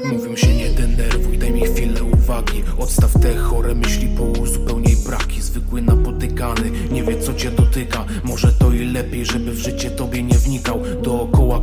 Mówią się nie denerwuj, daj mi chwilę uwagi. Odstaw te chore myśli, pouzupełnij braki. Zwykły napotykany, nie wie co cię dotyka. Może to i lepiej, żeby w życie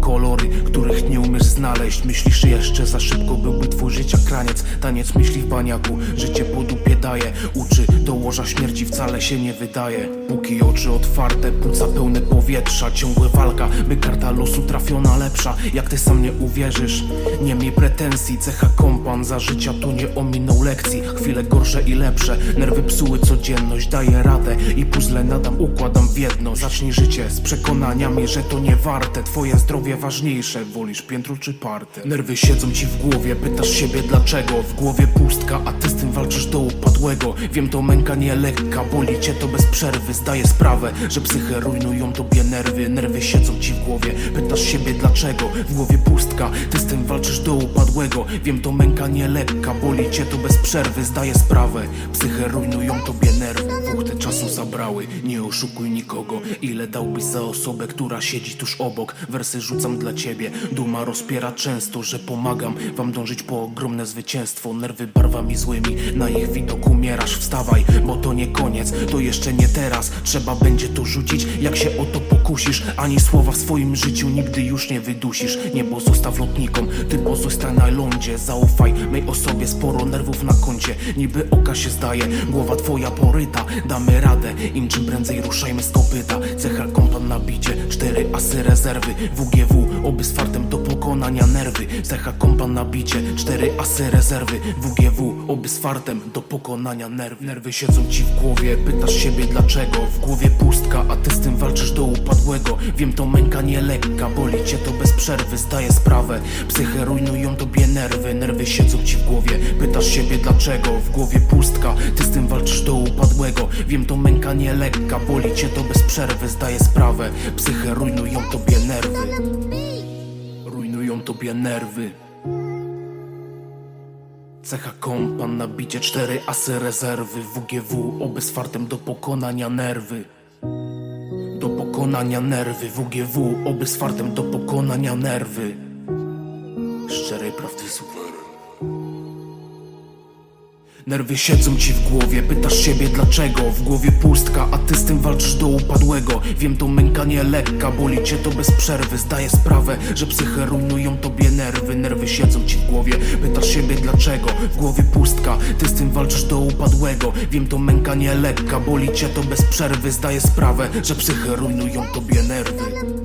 kolory, których nie umiesz znaleźć. Myślisz jeszcze za szybko, byłby twój życia kraniec. Taniec myśli w baniaku, życie po dupie daje. Uczy do łoża śmierci, wcale się nie wydaje. Póki oczy otwarte, płuca pełne powietrza. Ciągła walka, by karta losu trafiona lepsza. Jak ty sam nie uwierzysz, nie miej pretensji. Cecha kompan za życia tu nie ominął lekcji. Chwile gorsze i lepsze, nerwy psuły codzienność. Daję radę i puzzle nadam, układam w jedno. Zacznij życie z przekonaniami, że to nie warte. Twoje zdrowie ważniejsze, wolisz piętro czy partę Nerwy siedzą ci w głowie, pytasz siebie dlaczego? W głowie pustka, a ty z tym walczysz do upadłego. Wiem to męka nie lekka, boli cię to bez przerwy. Zdaję sprawę, że psychę rujnują tobie nerwy. Nerwy siedzą ci w głowie, pytasz siebie dlaczego? W głowie pustka, ty z tym walczysz do upadłego. Wiem to męka nie lekka, boli cię to bez przerwy. Zdaję sprawę, psychę rujnują tobie nerwy. Wuchty czasu zabrały, nie oszukuj nikogo. Ile dałbyś za osobę, która siedzi tuż obok? Wersy rzucam dla ciebie, duma rozpiera często Że pomagam wam dążyć po ogromne zwycięstwo. Nerwy barwami złymi, na ich widok umierasz. Wstawaj, bo to nie koniec, to jeszcze nie teraz. Trzeba będzie to rzucić, jak się o to pokusisz. Ani słowa w swoim życiu nigdy już nie wydusisz. Niebo zostaw lotnikom, ty pozostań na lądzie. Zaufaj mej osobie, sporo nerwów na koncie. Niby oka się zdaje, głowa twoja poryta. Damy radę, im czym prędzej ruszajmy z kopyta. Cecha kompan na bicie, cztery asy rezerwy. WGW, oby z fartem do pokonania nerwy. Cecha kompan na bicie, cztery asy rezerwy. WGW, oby z fartem do pokonania nerwy. Nerwy siedzą ci w głowie, pytasz siebie dlaczego. W głowie pustka, a ty z tym walczysz do upadłego. Wiem to męka nie lekka, boli cię to bez przerwy. Zdaję sprawę, psychę rujnują tobie nerwy. Nerwy siedzą ci w głowie, pytasz siebie dlaczego. W głowie pustka, ty z tym walczysz do upadłego. Wiem to męka nie lekka, boli cię to bez przerwy Zdaję sprawę, psychę rujnują tobie nerwy. Rujnują tobie nerwy. Cecha kompan na bicie, cztery asy rezerwy. WGW, oby z fartem do pokonania nerwy. Do pokonania nerwy. WGW, oby z fartem do pokonania nerwy. Szczerej prawdy super Nerwy siedzą ci w głowie, pytasz siebie dlaczego? W głowie pustka, a ty z tym walczysz do upadłego. Wiem to męka nie lekka, boli cię to bez przerwy. Zdaję sprawę, że psychę rujnują tobie nerwy. Nerwy siedzą ci w głowie, pytasz siebie dlaczego? W głowie pustka, ty z tym walczysz do upadłego. Wiem to męka nie lekka, boli cię to bez przerwy. Zdaję sprawę, że psychę rujnują tobie nerwy